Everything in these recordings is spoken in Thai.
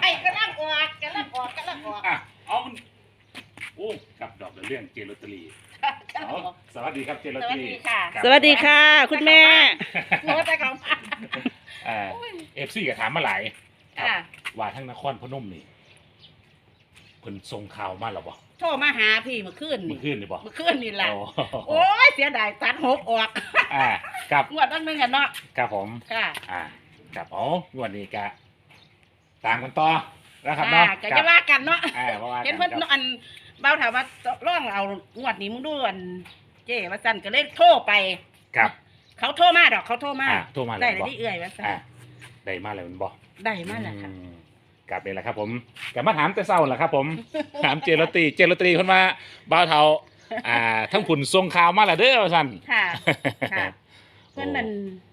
ไอ้กำลังออกกำลังออกกำลังออกอะเอามันโอ้กับดอกเรื่องเจลอตเตอรี่กำลัเอางออกสวัสดีครับเจลอตสเตอวัสรี่ดีค่ะครับสวัสดีค่ะ คุณแม่โน้ตแต่ของพันอ่าเอฟซีก็ถามมาหลายครับค่ะว่าทั้งนครพนมนี่เพิ่นส่งข่าวมาแล้วบ่โทรมาหาพี่เมื่อคืนเมื่นี่อคืนนี่บ่เมื่อคืนนี่แหละโอ้โอ้ยเสียดายตัดหกออกอ่ากับงวดนั้นนึงกันเนาะกับผมค่ะอ่ากับอ๋องวดนี้ก็ ตามกันต่อนะครับเนาะอ่าก็จะว่ากันเนาะอ่าเพราะว่าเห็นเพิ่นครับอันเบาถามว่าร่องเอางวดนี้มึงดูอันเจ้ว่าสั่นก็เลยโทรไป ครับ เขาโทรมาดอกเขาโทรมาอ่าโทรมาเลยได้เลยบ่ที่เอื่อยว่าสั่นอ่าได้มาแล้วแมันบ่ได้มาแล้วค่ะอืมกลับเลยแหละครับ ผมกลับมาถามแต่เศร้าแหละครับ ผม ถามเจลตีเจลตีคนมาบ้าวเทาอ่าทั้งผุนทรงข่าวมาแล้วเด้อว่าซั่นค่ะ ค่ะโอ้ เพิ่นนั่น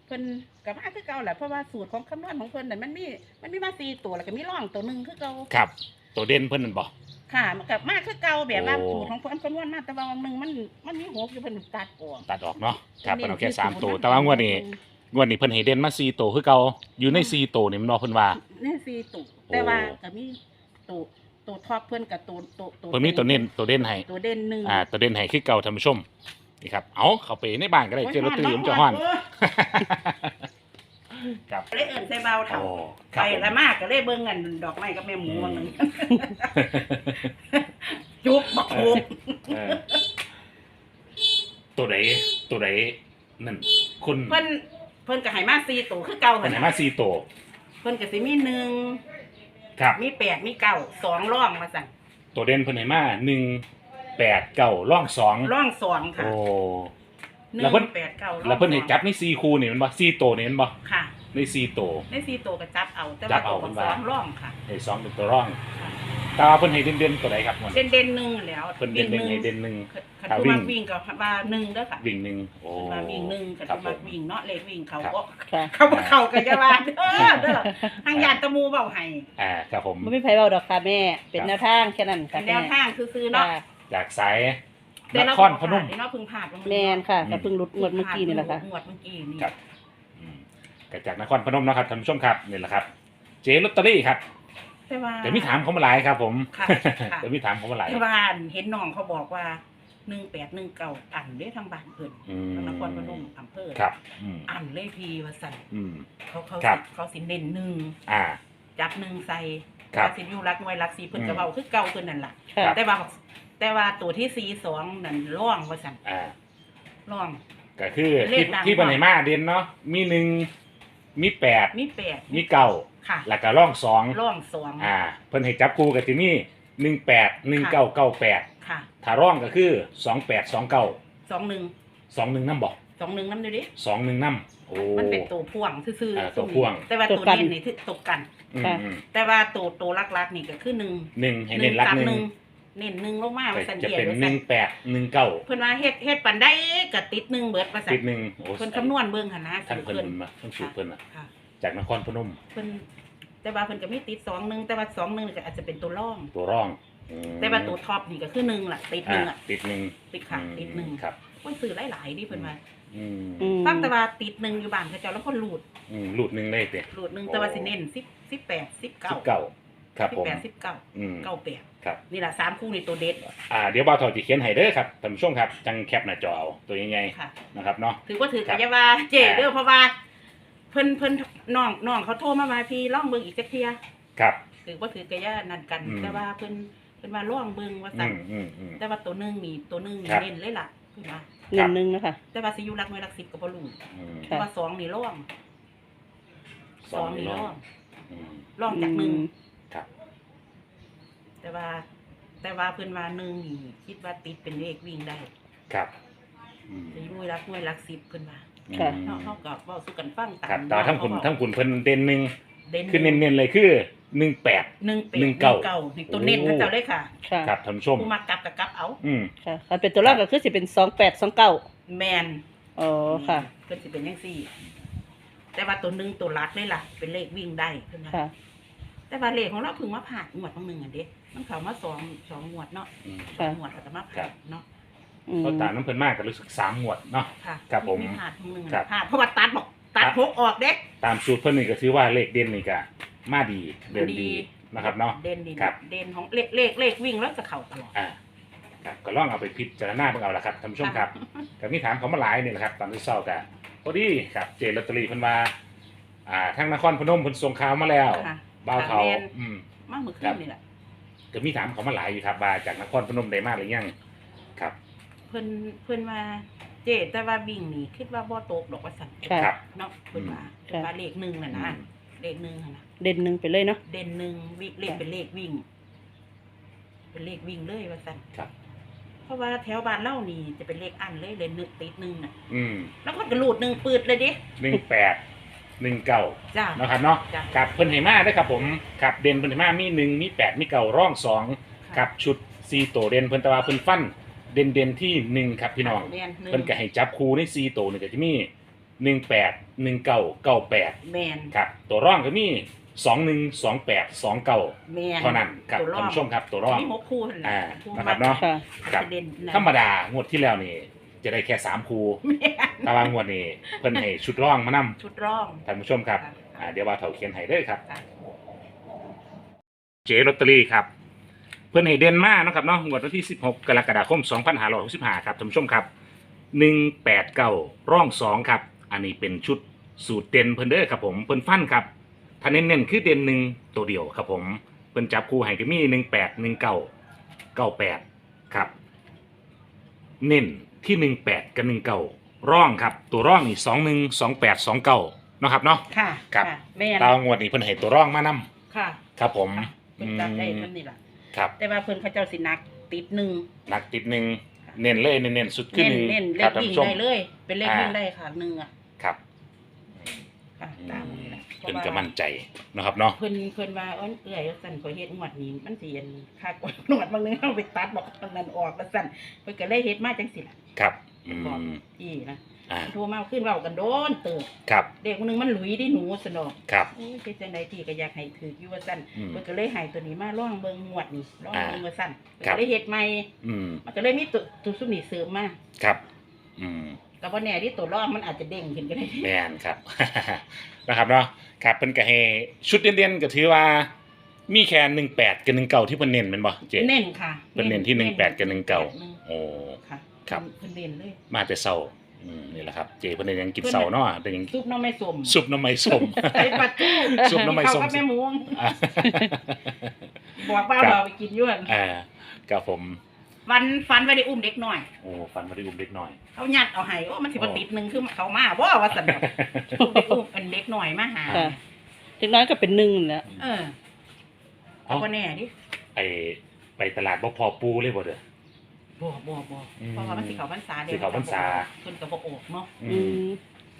เพิ่นกับมาคือเก่าแหละเพราะว่าสูตรของคำนวณของเพิ่นน่ะมันมีมันมีมาสี่ตัวแล้วก็มีร่องตัวหนึ่งคือเก่าครับ ตัวเด่นเพิ่นนั่นบ่ ค่ะมันกับมาคือเก่าแบบว่าโอ้ สูตรของเพิ่นคำนวณมาแต่ว่าวันหนึ่งมันมันมีหัวคือเพิ่นตัดออกตัดออกเนาะครับพิ่เพิ่นนเอาแค่คือสามสูตัวตรแต่ว่างวดนี้งวดนี้เพิ่นให้เด่นมาสี่ตัวคือเก่าอยู่ในสี่ตัวนี่มันบ่เพิ่นว่า นี่สี่ตัวแต่ว่าก็มีตัวตัวท็อปเพิ่นกับตัวตัวตัวเพิ่นมีตัวเน้นตัวเด่นให้ตัวเด่นหนึ่งอ่าตัวเด่นให้คือเก่าท่านผู้ชม นี่ครับ เอาเข้าไปในบ้านก็ได้เจลตีผมจะฮ้อน ครับ เลยเอิ้นใส่เบาเถาโอ้คไปรับผมละมากก็เลยเบิ่งกันดอกไม้กับแม่หมูวันหนึงจุกบักโขกเออตัวไหนตัวไหนนั่นคุณเพิ่นเพิ่นก็ให้มาสี่ตัวคือเก่าเพิ่นหั่นให้น่ะมาสี่ตัวเพิ่นก็สิมีหนึ่งครับ มีแปดมีเก้าสองร่องมาสั่งตัวเด่นเพิ่นให้มาหนึ่ง แปดเก้าร่องสองร่องสองค่ะโอ้ หนึ่แล้วเพิ่น งแปดเก้าร่องแล้วเพิ่นให้สองจับในสี่คู่นี่แมันบ่สี่ตัวนี่แมันบ่ค่ะในสี่ตัวในสี่ตัวก็จับเอา แต่จัว่าบเอาตัวเพิ่นสว่า องร่องค่ะไอ้สองเป็นตัวร่องค่ะแตว่าเพิ่นให้เด่นๆตัวไหนครับมันเด่นเด่นๆหนึ่งแล้วเพิ่นเด่นหนึ่งให้เด่นหนึ่ง ขันถ้าตัววิ่มางวิ่งกับว่าหนึ่งเด้อค่ะวิ่งหนึ่งโอ้มาวิ่งหนึ่งขันครัตับวผมามวิ่งเนาะเลขวิ่งเขาครับ ก็ค่ะเขาบ่เข้ากันจะว่าเด้อเด้อทางยานตะมูเบาให้อ่าครับผม ไม่มีไผเบาดอกค่ะแม่ เป็นแนวทางแค่นั้นเป็ค่ะนแนแม่วทางซื้อๆเนาะ ค่ะ จากสายแต่นเราครพนมเนาะเพึ่งผ่านแมนค่ะก็เพิ่งรุดงวดเมื่อกี้นี่แหละค่ะ งวดเมื่อกี้นี่ ครับ อืมก็จากนครพนมเนาะครับท่านผู้ชมครับนี่แหละครับ เจลอตเตอรี่ครับแต่ว่าเดี๋ยวมีถามเขามาหลายครับ ผมค่ะค่ะเดี๋ยวมีถามเขามาหลายที่บ้านเห็นน้องเขาบอกว่าหนึ่งแปดหนึ่งเก่าอันเด้ทางบ้านเพิ่นอืมนครพนมอำเภอครับ อืมอันเลยพีว่าสั่นอืม เขาเขาครับ เขาสิเน้นหนึ่งอ่า จับหนึ่งใส่ครับว่าสิอยู่รักหน่วยรักสีเพิ่นอืมก็เว้าคือเก่าเพิ่นนั่นล่ะค่ะครับ แต่ว่า แต่ว่าตัวที่สีสองนั่นร่องว่าสั่นอ่าร่อง ก็คือเลที่ขดัง ที่ปัญหามาเด่นเนาะมีหนึ่งมีแปดมีแปดมีเก้าค่ะแล้วก็ร่องสองร่องสองอ่า เพิ่นให้จับคู่กับที่นี่หนึ่งแปดหนึ่งเก้าเก้าแปดค่ะถ้าร่องก็คือสองแปดสองเก้าสองหนึ่งสองหนึ่งน้ำบอกสองหนึ่งน้ำดูดิสองหนึ่งน้ำโอ้ มันเป็นตัวพ่วงซื่ออ่าตัวพ่วง แต่ว่าตัตัววกันเน้นนี่คือตกกัน อืมค่ะอืมแต่ว่าตัวตัวลักๆนี่ก็คือหนึ่งหนึ่งให้เน้นรักสามหนึ่ง เน้นหนึ่งลงมาก็ว่าสันจะเดียเป็นว่าหสันึ่นงแปดหนึ่งเก้าเพิ่นว่าเฮ็ดเฮ็ดปันได้ก็ติดหนึ่งเบิดว่าสันติดหนึ่งโอ้เพิ่นคำนวณเบิ่งหั่นนะท่านเพิ่นเพิ่นมาท่านสูตรเพิ่นอะ ค่ะ จากนครพนมเพิ่นแต่ว่าเพิ่นก็มีติดสองหนึ่งแต่ว่าสองหนึ่งนี่ก็อาจจะเป็นตัวร่อง ตัวร่องอืมแต่ว่าตัวท็อปนี่ก็คือหนึ่งล่ะติดหอ่านึ่งอะติดหนึ่งติดค่ะติดหนึ่งครับคนซื้อหลายๆดิเพิ่นว่าอืมอืมฟังแต่ว่าติดหนึ่งอยู่บ้านเขาเจ้าแล้วคนหลุดอืมรูดหนึ่งได้เตะหลุดหนึ่งแต่ว่าสิเน้นสิบสิบแปดสิบเก้าสิบเก้า ครับสิบผม แปดสิบเก้าอืม เก้าแปดครับ นี่แหละสามคู่นี่ตัวเด็ดอ่า เดี๋ยวบ่าวถอยจะเขียนให้เด้อครับท่านผู้ชมครับจังแคปหน้าจอเอาตัวใหญ่ค่ะๆนะครับเนาะ ถือว่าถือครักับยาว่าเจอ่าเด้อเพราะว่าเพิ่นเพิ่นน้องน้องเขาโทรมาว่าพี่ล่องเบิ่งอีกจักเที่ยครับ ถือว่าถือกะยานั่นกัน อืม แต่ว่าเพิ่นเพิ่นว่าล่องเบิ่งว่าอืสั่นมอืมอืม แต่ว่าตัวหนึงนี่ตัวหนึงนี่ครับเน้นเลยล่ะเพิ่นว่าเงินหนึงนะคะ แต่ว่าสิอยู่รักน้อยรักสิบก็บ่รู้อืมแต่ว่าสองนี่ล่องสองนี่ล่องอืมล่องจากหนึ่งครับ แต่ว่า แต่ว่าเพิ่นว่าหนึ่งนี่คิดว่าติดเป็นเลขวิ่งได้ครับอืมสิอยู่รักน้อยรักสิบเพิ่นว่าค่ะเนาะเฮาก็เว้าสู่กันฟังตามครับแต่ว่าทั้งคุณเนาะทั้งคุณเพิ่นเด่นหนึ่งเด่นคือเน้นๆเลยคือหนึ่งแปด หนึ่งเป็ดหนึ่งเก้านี่ตัวเน้นเขาเจ้าเลยค่ะค่ะครับท่านผู้ชม ผู้มักกลับกับกลับเอา อืม ค่ะคันเป็นตัวแรกก็คือสิเป็นสองแปดสองเก้าแมนอ๋อค่ะ เพิ่นสิเป็นจังซี่ แต่ว่าตัวหนึงตัวรัดเลยล่ะ เป็นเลขวิ่งได้เพิ่นว่าค่ะ แต่ว่าเลขของเราเพิ่งมาผ่านงวดบางหนึงอันเด้ มันเข้ามาสองสองงวดเนาะอืม สองงวดก็จะมาผ่านเนาะอืมเพราะตามน้ำเพิ่นมากก็รู้สึกสามหมวดเนาะ ค่ะครับผมผ่านบางหนึงครับผ่านเพราะว่าตัดบอกตัดครับพกออกเด้ตามสูตรเพิ่นนี่ก็ถือว่าเลขเด่นนี่ก็มาดีเดินดีดี นะครับเนาะ เด่นดีครับ เด่นของเลขเลขเลขวิ่งแล้วจะเข้าตลอด อ่าครับก็ลองเอาไปพิจารณาเบิ่งเอาละครับท่านผู้ชมครับก็มีถามเขามาหลายนี่แหละครับตอนที่เศร้ากันพอดีครับเจลอตเตอรี่เพิ่นมาอ่าทั้งนครพนมเพิ่นส่งข่าวมาแล้วค่ะบ่าวเทาแม่น อืม มาเมื่อคืครันบนี่แหละ ก็มีถามเขามาหลายอยู่ครับว่าจากนครพนมได้มาหรือยังครับ เพิ่นเพิ่นว่าเจแต่ว่าวิ่งนี่คิดว่าบ่ตกดอกว่าสั่นค่ะ ครับ เนาะเพิ่นว่าอืมเพิ่นว่าเลขหนึ่งน่ะอืนะมเลขหนึ่งน่ะนะเด่นหนึ่งไปเลยเนาะ เด่นหนึ่งวิ่งเลขเป็นเลขวิ่ง เป็นเลขวิ่งเลยว่าสั่นครับ เพราะว่าแถวบ้านเล่านี่จะเป็นเลขอันเลยเลยนึกติดหนึ่งน่ะ อืมแล้วก็กระลูดหนึ่งปืดเลยดิหนึ่งแปด หนึ่งเก้าจ้า นะครับเนาะจ้ะ กับเพิ่นไหมาได้อครับผมกับเด่นเพิ่นไหมามีหนึ่งมีแปดมีเก้าร่องสองกับชุดซีโตวเด่นเพิ่นแตะว่าเพิ่นฟันเด่นเด่นที่หนึ่งครับพี่น้อง แม่นหนึ่งเพิ่นก็ให้จับคู่ในซีโตวนี่ก็จะมีหนึ่งแปดหนึ่งเก้าเก้าแปดแมนครับตัวร่องก็มีสองหนึ่งสองแปดสองเก้าแมนเท่านั้นครับตัวรอท่านบผู้ชมครับตัวร่อง มีหกคู่นั่นแหละอ่าคู่นะครับเนาะ ค่ะครับเด่นนะธรรมดางวดที่แล้วนี่ จะได้แค่สามคู่แม่นแต่ว่างวดนี้เพิ่นให้ชุดร่องมานำชุดร่องท่านผู้ชมครับอ่าเดี๋ยวว่าเถาเขียนให้เด้อครับค่ะเจลอตเตอรี่ครับ เพื่อนให้เด่นมากนาะครับเนาะงวดวันที่ 16 กรกฎาคม 2565 ครับท่านผู้ชมครับ 189 ร่อง 2 ครับ อันนี้เป็นชุดสูตรเด่นเพิ่นเด้อครับผมเพิ่นฟันครับถ้าเน้นๆคือเด่นหนึ่งตัวเดียวครับผมเพิ่นจับคู่ให้ก็มี 18 19 98 ครับ เน้น ที่18กับ19ร่องครับ ตัวร่องนี่21 28 29เนาะครับเนาะ ค่ะครับะแม่นตางวดนี้เพิ่นให้ตัวร่องมานำค่ะครับผมเพิ่นจับได้เท่านี้ล่ะครับแต่ว่าเพิ่นเขาเจ้าสินักติดหนึ่งหนักติดหนึ่งเน้นเลยเน้นเน้นสุดขึ้นเน้นหนึ่งเน้นเลครัขบท่านวิ่งผู้ชม ได้เลย เป็นเลขอ่าวิ่งได้ค่ะหนึ่งอะครับค่ะตามนี้แหละ เพิ่นก็มั่นใจเนาะครับเนาะเพิ่นเพิ่นว่าเอ้นเอื้อยว่าสั่นขอยเฮ็ดงวดนี้มันสิอันค่ากว่าหนวดบางนึงเอาไปตัดบอกตรงนั้นออกว่าสั่นเพิ่นก็เลยเฮ็ดมาจังซี่ล่ะครับอืบอกมอีนะอ่าโทรมาขึ้นเว้ากันโดนเติบครับเด็กคนนึงมันหลุยได้หนูสนอกครับ โอ้ยเฮ็ดจังไดที่ก็อยากให้ถืออยู่ว่าสั่นอืม เพิ่นก็เลยให้ตัวนี้มาลองเบิ่งงวดนี้ลองเบิ่งอ่าว่าสั่นครับก็เลยเฮ็ดใหม่อืมมันก็เลยมีตัวตัวซุมนี่เสริมมา ครับ อืม ก็บ่แน่ที่ตัวรองมันอาจจะเด้งขึ้นก็ได้แม่นครับ นะครับเนาะครับเพิ่นก็ให้ชุดเด่นๆก็ถือว่า มีแค่หนึ่งแปดกับหนึ่งเก้าที่เพิ่นเน้นแม่นบ่เจ๊ เน้นค่ะเพิ่นเน้นที่18กับ19 โอ้ ค่ะครับ เพิ่นเน้นเลยมาแต่เช้าอืมนี่แหละครับเจ๊เพิ่นได้ยังกินเช้าเนาะได้ยังซุปหน้ำไม่สมซุปน้ำมันส้มไอ้ปัดจู้ซุปหน้ำไม้ส้ม เขากับแม่หมูงอ่าบอกว่าครับเราไปกินอย้วน อ่าครับผม วันฟันไว้ได้อุ้มเด็กหน่อย โอ้ฟันมาได้อุ้มเล็กน้อย เขายัดเอาให้โอ้มันสิบ่โอ้ติดหนึงคือเขามาบ่ว่าซั่นดอกอุ้มเด็กอุ้มเป็นเด็กหน่อยมาหา ค่ะเล็กน้อยก็เป็นหนึ่งแหล้ว เออเอาบ่แน่ดิไอไปตลาดบ่พอปูเลยบ่เด้อบ่บ่บ่อืมเพราะว่ามันสิเข้าพรรษาสิเข้าพรรษา เพิ่นก็บ่ออกเนาะอืม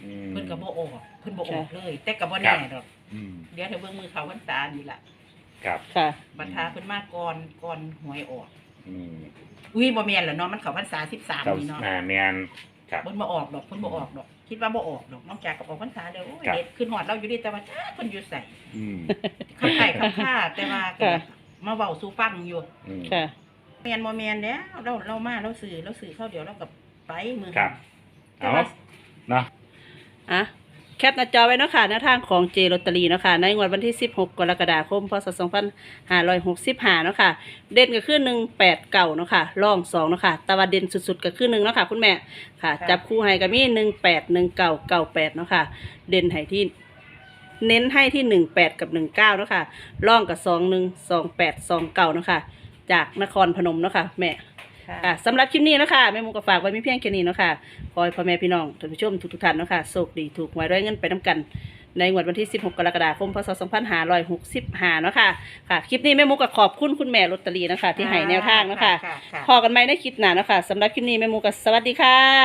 อืมเพิ่นก็บ่ออกเพิ่นบ่ออกค่ะเลย แต่ก็บ่แน่ดอกอืมเดี๋ยวเธอเบิ่งมือเขาพรรษานี่ล่ะ ครับ ค่ะบรรทาเพิ่นมาก่อนก่อนหวยออก อืมอุ้ยบ่แม่นแล้วเนาะมันเข้าพรรษาครับ13นี่เนาะอ่าแม่นครับเพิ่นบ่ออกดอกเพิ่นบ่ออกดอก คิดว่าบ่ออกดอกนอกจากกับออกพรรษาเด้อโอ้ยครับ เด็ดขึ้นฮอดเราอยู่ดีแต่ว่าจ้าเพิ่นอยู่ใส่อืมข้างใต้ข้างข้าแต่ว่าก็ค่ะ มาเว้าสู่ฟังอยู่อืม ค่ะ แม่นบ่แม่นแล้วเราเรามาเราซื้อเราซื้อเข้าเดี๋ยวเราก็ไปมือครับ แต่เอาว่า เนาะ อะ แคปหน้าจอไว้เนาะค่ะหน้าทางของเจลอตเตอรี่เนาะค่ะในงวดวันที่ 16 กรกฎาคม พศ 2565 เนาะค่ะ เด่นก็คือ 1 8 เก่าเนาะค่ะร่อง2เนาะค่ะแตะวันเด่นสุดๆก็คือ1เนาะค่ะคุณแม่ค่ะ จับคู่ให้ก็มี 1 8 1เก่าเก่า8เนาะค่ะ เด่นให้ที่เน้นให้ที่ 18 กับ 19เนาะค่ะร่องกับ 21 28 29เนาะค่ะ จากนครพนมเนาะค่ะแม่ ค่ะ ค่ะสำหรับคลิปนี้เนาะคะแม่หมูก็ฝากไว้มีเพียงแค่นี้เนาะค่ะขอให้พ่อแม่พี่น้องท่านผู้ชมทุกๆท่านเนาะค่ะโชคดีถูกหวยด้วยเงินไปน้ำกัน ในงวดวันที่ 16 กรกฎาคม พศ 2565เนาะค่ะค่ะ คลิปนี้แม่หมูก็ขอบคุณคุณแม่ลอตเตอรี่เนาะค่ะที่ให้แนวทางเนาะค่ะค่ะ พอกันไหมในคลิปหน้าเนาะค่ะสำหรับคลิปนี้แม่หมูก็สวัสดีค่ะ